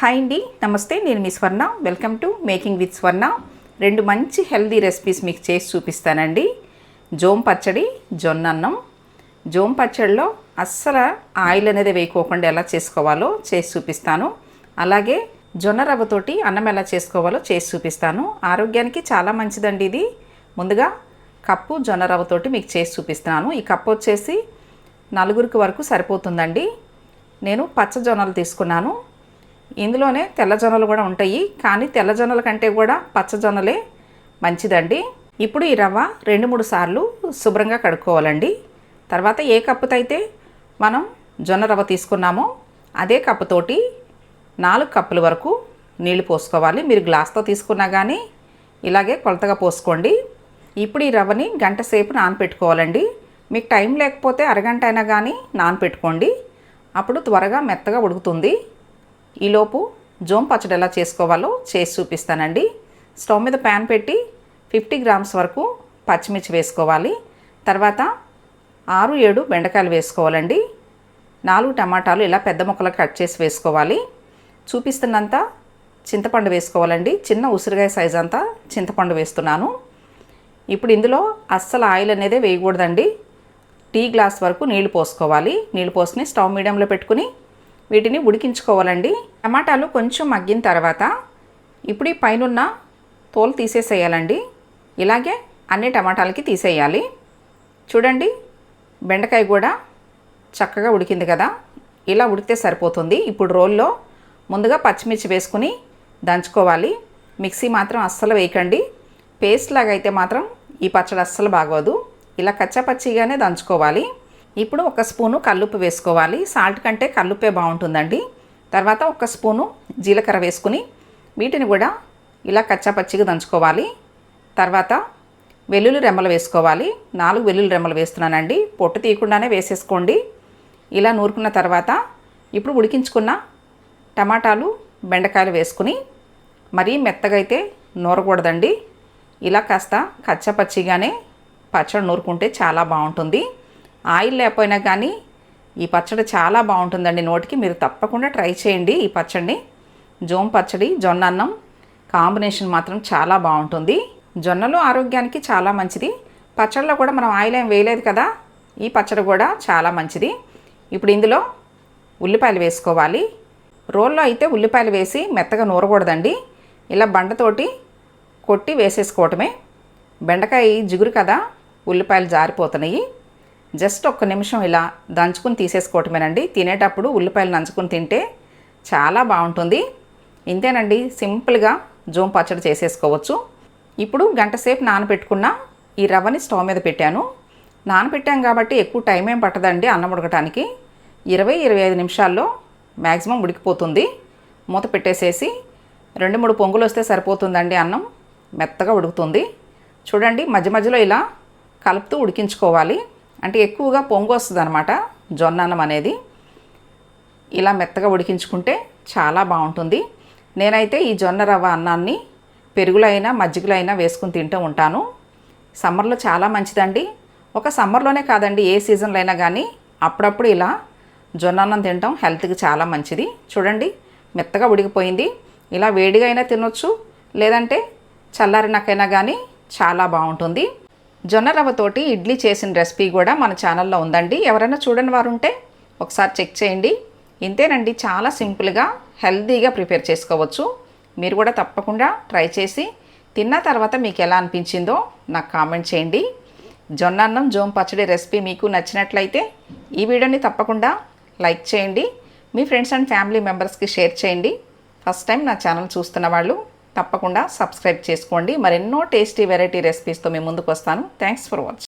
Hi అండి నమస్తే నేను మీ Swarna. Welcome to making with Swarna రెండు మంచి హెల్దీ రెసిపీస్ మీకు చేసి చూపిస్తానండి. జోం పచ్చడి జొన్న అన్నం. జోం పచ్చడిలో అస్సలు ఆయిల్ అనేది వేయకోకుండా ఎలా చేసుకోవాలో చేసి చూపిస్తాను. అలాగే జొన్న రవ్వతోటి అన్నం ఎలా చేసుకోవాలో చేసి చూపిస్తాను. ఆరోగ్యానికి చాలా మంచిదండి ఇది. ముందుగా కప్పు జొన్న రవ్వతోటి మీకు చేసి చూపిస్తున్నాను. ఈ కప్పు వచ్చేసి నలుగురికి వరకు సరిపోతుందండి. నేను పచ్చ జొన్నలు తీసుకున్నాను. ఇందులోనే తెల్లజొన్నలు కూడా ఉంటాయి కానీ తెల్లజొన్నల కంటే కూడా పచ్చజొన్నలే మంచిదండి. ఇప్పుడు ఈ రవ్వ రెండు మూడు సార్లు శుభ్రంగా కడుక్కోవాలండి. తర్వాత ఏ కప్పుతో అయితే మనం జొన్న రవ్వ తీసుకున్నామో అదే కప్పుతోటి నాలుగు కప్పుల వరకు నీళ్ళు పోసుకోవాలి. మీరు గ్లాస్తో తీసుకున్నా కానీ ఇలాగే కొలతగా పోసుకోండి. ఇప్పుడు ఈ రవ్వని గంట సేపు నానపెట్టుకోవాలండి. మీకు టైం లేకపోతే అరగంట అయినా కానీ నానపెట్టుకోండి. అప్పుడు త్వరగా మెత్తగా ఉడుకుతుంది. ఈలోపు జోమ్ పచ్చడి ఎలా చేసుకోవాలో చేసి చూపిస్తానండి. స్టవ్ మీద ప్యాన్ పెట్టి ఫిఫ్టీ గ్రామ్స్ వరకు పచ్చిమిర్చి వేసుకోవాలి. తర్వాత ఆరు ఏడు బెండకాయలు వేసుకోవాలండి. నాలుగు టమాటాలు ఇలా పెద్ద ముక్కలు కట్ చేసి వేసుకోవాలి. చూపిస్తున్నంత చింతపండు వేసుకోవాలండి. చిన్న ఉసిరికాయ సైజ్ అంతా చింతపండు వేస్తున్నాను. ఇప్పుడు ఇందులో అస్సలు ఆయిల్ అనేదే వేయకూడదండి. టీ గ్లాస్ వరకు నీళ్ళు పోసుకోవాలి. నీళ్ళు పోసుకుని స్టవ్ మీడియంలో పెట్టుకుని వీటిని ఉడికించుకోవాలండి. టమాటాలు కొంచెం మగ్గిన తర్వాత ఇప్పుడు ఈ పైనున్న తోలు తీసేసేయాలండి. ఇలాగే అన్ని టమాటాలకి తీసేయాలి. చూడండి బెండకాయ కూడా చక్కగా ఉడికింది కదా. ఇలా ఉడికితే సరిపోతుంది. ఇప్పుడు రోల్లో ముందుగా పచ్చిమిర్చి వేసుకుని దంచుకోవాలి. మిక్సీ మాత్రం అస్సలు వేయకండి. పేస్ట్ లాగా అయితే మాత్రం ఈ పచ్చడి అస్సలు బాగోదు. ఇలా కచ్చాపచ్చిగానే దంచుకోవాలి. ఇప్పుడు ఒక స్పూను కల్లుప్పు వేసుకోవాలి. సాల్ట్ కంటే కల్లుప్పే బాగుంటుందండి. తర్వాత ఒక స్పూను జీలకర్ర వేసుకుని వీటిని కూడా ఇలా కచ్చాపచ్చిగా దంచుకోవాలి. తర్వాత వెల్లుల్లి రెమ్మలు వేసుకోవాలి. నాలుగు వెల్లుల్లి రెమ్మలు వేస్తున్నానండి. పొట్టు తీయకుండానే వేసేసుకోండి. ఇలా నూరుకున్న తర్వాత ఇప్పుడు ఉడికించుకున్న టమాటాలు బెండకాయలు వేసుకుని మరీ మెత్తగా అయితే నూరకూడదండి. ఇలా కాస్త కచ్చపచ్చిగానే పచ్చడి నూరుకుంటే చాలా బాగుంటుంది. ఆయిల్ లేకపోయినా కానీ ఈ పచ్చడి చాలా బాగుంటుందండి నోటికి. మీరు తప్పకుండా ట్రై చేయండి ఈ పచ్చడిని. జోమ్ పచ్చడి జొన్న అన్నం కాంబినేషన్ మాత్రం చాలా బాగుంటుంది. జొన్నలు ఆరోగ్యానికి చాలా మంచిది. పచ్చడిలో కూడా మనం ఆయిల్ ఏం వేయలేదు కదా ఈ పచ్చడి కూడా చాలా మంచిది. ఇప్పుడు ఇందులో ఉల్లిపాయలు వేసుకోవాలి. రోల్లో అయితే ఉల్లిపాయలు వేసి మెత్తగా నూరకూడదండి. ఇలా బండతోటి కొట్టి వేసేసుకోవటమే. బెండకాయ జిగురు కదా ఉల్లిపాయలు జారిపోతున్నాయి. జస్ట్ ఒక్క నిమిషం ఇలా దంచుకుని తీసేసుకోవటమేనండి. తినేటప్పుడు ఉల్లిపాయలు నంచుకుని తింటే చాలా బాగుంటుంది. ఇంతేనండి సింపుల్గా జోమ్ పచ్చడి చేసేసుకోవచ్చు. ఇప్పుడు గంట సేపు నానబెట్టుకున్న ఈ రవ్వని స్టవ్ మీద పెట్టాను. నానబెట్టాం కాబట్టి ఎక్కువ టైం ఏం పట్టదండి అన్నం ఉడకటానికి. ఇరవై ఇరవై ఐదు నిమిషాల్లో మ్యాక్సిమం ఉడికిపోతుంది. మూత పెట్టేసేసి రెండు మూడు పొంగులు వస్తే సరిపోతుందండి అన్నం. మెత్తగా ఉడుకుతుంది. చూడండి మధ్య మధ్యలో ఇలా కలుపుతూ ఉడికించుకోవాలి. అంటే ఎక్కువగా పొంగు వస్తుంది అనమాట జొన్న అన్నం అనేది. ఇలా మెత్తగా ఉడికించుకుంటే చాలా బాగుంటుంది. నేనైతే ఈ జొన్న రవ్వ అన్నాన్ని పెరుగులో అయినా మజ్జిగలో అయినా వేసుకుని తింటూ ఉంటాను. సమ్మర్లో చాలా మంచిదండి. ఒక సమ్మర్లోనే కాదండి ఏ సీజన్లో అయినా కానీ అప్పుడప్పుడు ఇలా జొన్న అన్నం తినటం హెల్త్కి చాలా మంచిది. చూడండి మెత్తగా ఉడికిపోయింది. ఇలా వేడిగా అయినా తినొచ్చు లేదంటే చల్లారినాకైనా కానీ చాలా బాగుంటుంది. జొన్న రవ్వతోటి ఇడ్లీ చేసిన రెసిపీ కూడా మన ఛానల్లో ఉందండి. ఎవరైనా చూడని వారు ఉంటే ఒకసారి చెక్ చేయండి. ఇంతేనండి చాలా సింపుల్గా హెల్తీగా ప్రిపేర్ చేసుకోవచ్చు. మీరు కూడా తప్పకుండా ట్రై చేసి తిన్న తర్వాత మీకు ఎలా అనిపించిందో నాకు కామెంట్ చేయండి. జొన్న అన్నం జోమ్ పచ్చడి రెసిపీ మీకు నచ్చినట్లయితే ఈ వీడియోని తప్పకుండా లైక్ చేయండి. మీ ఫ్రెండ్స్ అండ్ ఫ్యామిలీ మెంబర్స్కి షేర్ చేయండి. ఫస్ట్ టైం నా ఛానల్ చూస్తున్న వాళ్ళు తప్పకుండా సబ్స్క్రైబ్ చేసుకోండి. మరెన్నో టేస్టీ వెరైటీ రెసిపీస్తో మేము ముందుకు వస్తాను. Thanks for watching